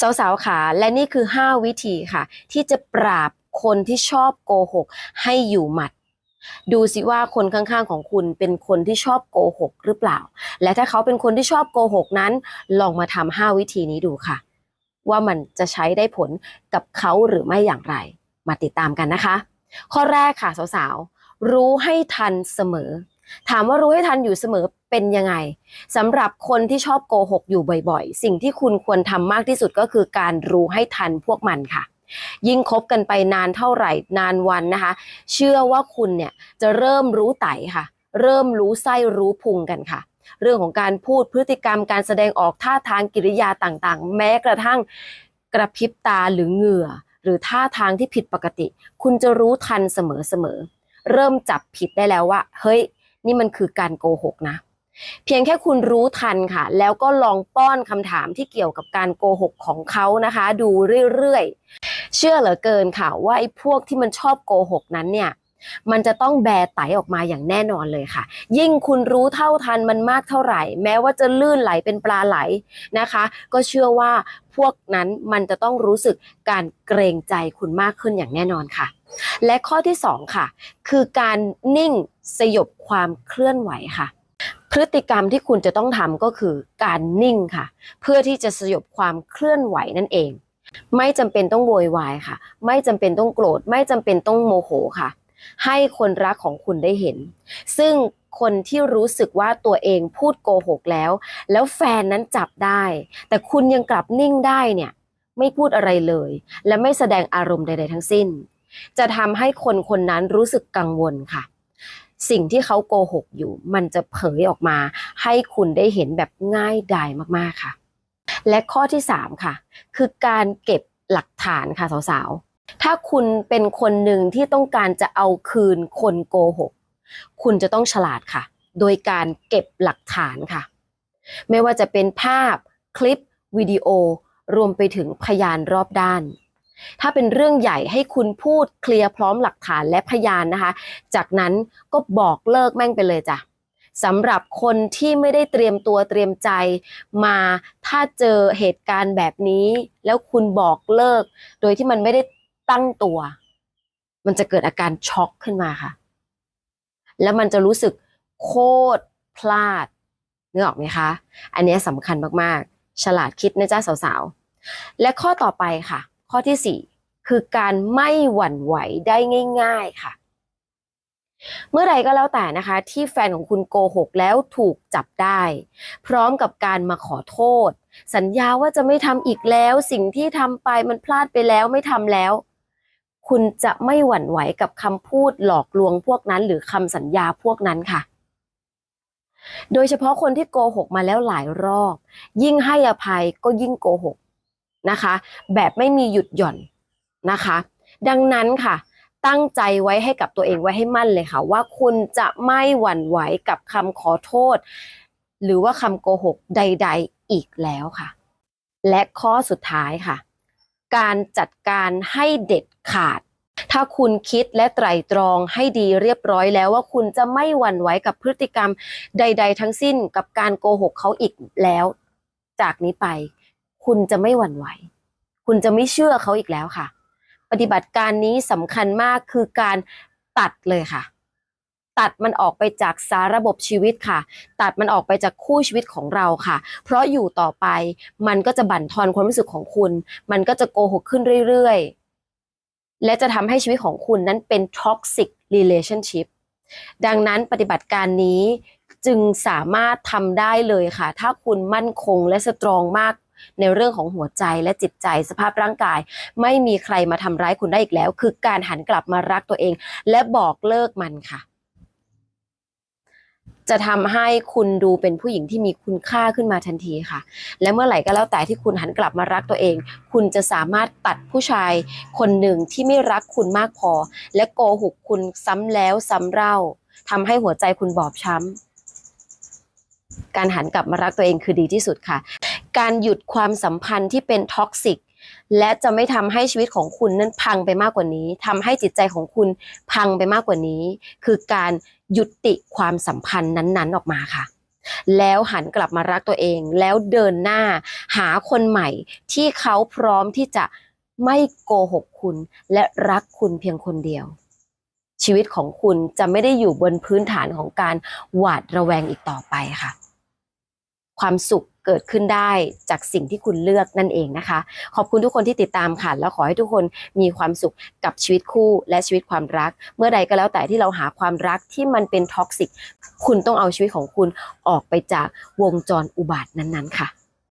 สาวๆค่ะและนี่คือ 5 วิธีค่ะ ที่จะปราบคนที่ชอบโกหกให้อยู่หมัด ดูสิว่าคนข้างๆของคุณเป็นคนที่ชอบโกหกหรือเปล่า และถ้าเขาเป็นคนที่ชอบโกหกนั้น ลองมาทำ5วิธีนี้ดูค่ะ ว่ามันจะใช้ได้ผลกับเขาหรือไม่อย่างไร มาติดตามกันนะคะ ข้อแรกค่ะสาวๆรู้ให้ทันเสมอ ถามว่ารู้ให้ทันอยู่เสมอ เป็นยังไงสำหรับคนที่ชอบโกหกอยู่บ่อยๆ สิ่งที่คุณควรทำมากที่สุดก็คือการรู้ให้ทันพวกมันค่ะ ยิ่งคบกันไปนานเท่าไหร่นานวันนะคะ เชื่อว่าคุณเนี่ยจะเริ่มรู้ไตค่ะ เริ่มรู้ไส้รู้พุงกันค่ะ เรื่องของการพูดพฤติกรรมการแสดงออกท่าทางกิริยาต่างๆ แม้กระทั่งกระพริบตาหรือเหงื่อ หรือท่าทางที่ผิดปกติ คุณจะรู้ทันเสมอๆเริ่มจับผิดได้แล้วว่า เฮ้ย นี่มันคือการโกหกนะ เพียงแค่คุณรู้ทันค่ะ แล้วก็ลองป้อนคำถามที่เกี่ยวกับการโกหกของเขานะคะ ดูเรื่อยๆ เชื่อเหลือเกินค่ะว่าไอ้พวกที่มันชอบโกหกนั้นเนี่ยมันจะต้องแบไตออกมาอย่างแน่นอนเลยค่ะ ยิ่งคุณรู้เท่าทันมันมากเท่าไหร่ แม้ว่าจะลื่นไหลเป็นปลาไหลนะคะ ก็เชื่อว่าพวกนั้นมันจะต้องรู้สึกการเกรงใจคุณมากขึ้นอย่างแน่นอนค่ะ และข้อที่สองค่ะ คือการนิ่งสยบความเคลื่อนไหวค่ะ พฤติกรรมที่คุณจะต้องทำก็คือการนิ่งค่ะ เพื่อที่จะสยบความเคลื่อนไหวนั่นเอง ไม่จำเป็นต้องโวยวายค่ะ ไม่จำเป็นต้องโกรธ ไม่จำเป็นต้องโมโหค่ะ ให้คนรักของคุณได้เห็น ซึ่งคนที่รู้สึกว่าตัวเองพูดโกหกแล้ว แล้วแฟนนั้นจับได้ แต่คุณยังกลับนิ่งได้เนี่ย ไม่พูดอะไรเลย และไม่แสดงอารมณ์ใด ๆ ทั้งสิ้น จะทำให้คนคนนั้นรู้สึกกังวลค่ะ สิ่งที่เขาโกหกอยู่ มันจะเผยออกมา ให้คุณได้เห็นแบบง่ายดายมากๆค่ะ และข้อที่3ค่ะ คือการเก็บหลักฐานค่ะสาวๆ ถ้าคุณเป็นคนหนึ่งที่ต้องการจะเอาคืนคนโกหก คุณจะต้องฉลาดค่ะ โดยการเก็บหลักฐานค่ะ ไม่ว่าจะเป็นภาพ คลิป วิดีโอ รวมไปถึงพยานรอบด้าน ถ้าเป็นเรื่องใหญ่ให้คุณพูดเคลียร์พร้อมหลักฐานและพยานนะคะ จากนั้นก็บอกเลิกแม่งไปเลยจ้ะสำหรับคนที่ไม่ได้เตรียมตัวเตรียมใจมาถ้าเจอเหตุการณ์แบบนี้ แล้วคุณบอกเลิก โดยที่มันไม่ได้ตั้งตัว มันจะเกิดอาการช็อกขึ้นมาค่ะ แล้วมันจะรู้สึกโคตรพลาดนึกออกไหมคะ อันนี้สำคัญมากๆ ฉลาดคิดนะจ๊ะสาวๆ และข้อต่อไปค่ะ ข้อที่ 4 คือการไม่หวั่นไหวได้ง่าย ๆค่ะ เมื่อไรก็แล้วแต่นะคะ ที่แฟนของคุณโกหกแล้วถูกจับได้ พร้อมกับการมาขอโทษ สัญญาว่าจะไม่ทำอีกแล้ว สิ่งที่ทำไปมันพลาดไปแล้วไม่ทำแล้ว คุณจะไม่หวั่นไหวกับคำพูดหลอกลวงพวกนั้น หรือคำสัญญาพวกนั้นค่ะโดยเฉพาะคนที่โกหกมาแล้วหลายรอบ ยิ่งให้อภัยก็ยิ่งโกหก นะคะ แบบไม่มีหยุดหย่อนนะคะ ดังนั้นค่ะ ตั้งใจไว้ให้กับตัวเองไว้ให้มั่นเลยค่ะ ว่าคุณจะไม่หวั่นไหวกับคำขอโทษ หรือว่าคำโกหกใด ๆอีกแล้วค่ะ และข้อสุดท้ายค่ะ การจัดการให้เด็ดขาดถ้าคุณคิดและไตร่ตรองให้ดีเรียบร้อยแล้วว่าคุณจะไม่หวั่นไหวกับพฤติกรรมใด ๆ ทั้งสิ้นกับการโกหกเขาอีกแล้ว จากนี้ไป คุณจะไม่หวั่นไหว คุณจะไม่เชื่อเขาอีกแล้วค่ะ ปฏิบัติการนี้สำคัญมากคือการตัดเลยค่ะ ตัดมันออกไปจากสาระบบชีวิตค่ะ ตัดมันออกไปจากคู่ชีวิตของเราค่ะ เพราะอยู่ต่อไปมันก็จะบั่นทอนความรู้สึกของคุณ มันก็จะโกหกขึ้นเรื่อยๆ และจะทำให้ชีวิตของคุณนั้นเป็น toxic relationship ดังนั้นปฏิบัติการนี้จึงสามารถทำได้เลยค่ะ ถ้าคุณมั่นคงและสตรองมาก ในเรื่องของหัวใจและจิตใจสภาพร่างกาย ไม่มีใครมาทำร้ายคุณได้อีกแล้ว คือการหันกลับมารักตัวเอง และบอกเลิกมันค่ะ จะทำให้คุณดูเป็นผู้หญิงที่มีคุณค่าขึ้นมาทันทีค่ะ และเมื่อไหร่ก็แล้วแต่ที่คุณหันกลับมารักตัวเอง คุณจะสามารถตัดผู้ชายคนหนึ่งที่ไม่รักคุณมากพอ และโกหกคุณซ้ำแล้วซ้ำเล่าทำให้หัวใจคุณบอบช้ำการหันกลับมารักตัวเองคือดีที่สุดค่ะ การหยุดความสัมพันธ์ที่เป็นท็อกซิกและจะไม่ทำให้ชีวิตของคุณนั้นพังไปมากกว่านี้ทำให้จิตใจของคุณพังไปมากกว่านี้ คือการยุติความสัมพันธ์นั้นๆออกมาค่ะ แล้วหันกลับมารักตัวเอง แล้วเดินหน้าหาคนใหม่ ที่เขาพร้อมที่จะไม่โกหกคุณ และรักคุณเพียงคนเดียว ชีวิตของคุณจะไม่ได้อยู่บนพื้นฐานของการหวาดระแวงอีกต่อไปค่ะ ความสุข เกิดขึ้นได้จากสิ่งที่คุณเลือกนั่นเองนะคะ ขอบคุณทุกคนที่ติดตามค่ะ แล้วขอให้ทุกคนมีความสุขกับชีวิตคู่และชีวิตความรัก เมื่อใดก็แล้วแต่ที่เราหาความรักที่มันเป็นท็อกซิกคุณต้องเอาชีวิตของคุณออกไปจากวงจรอุบาทนั้นๆค่ะ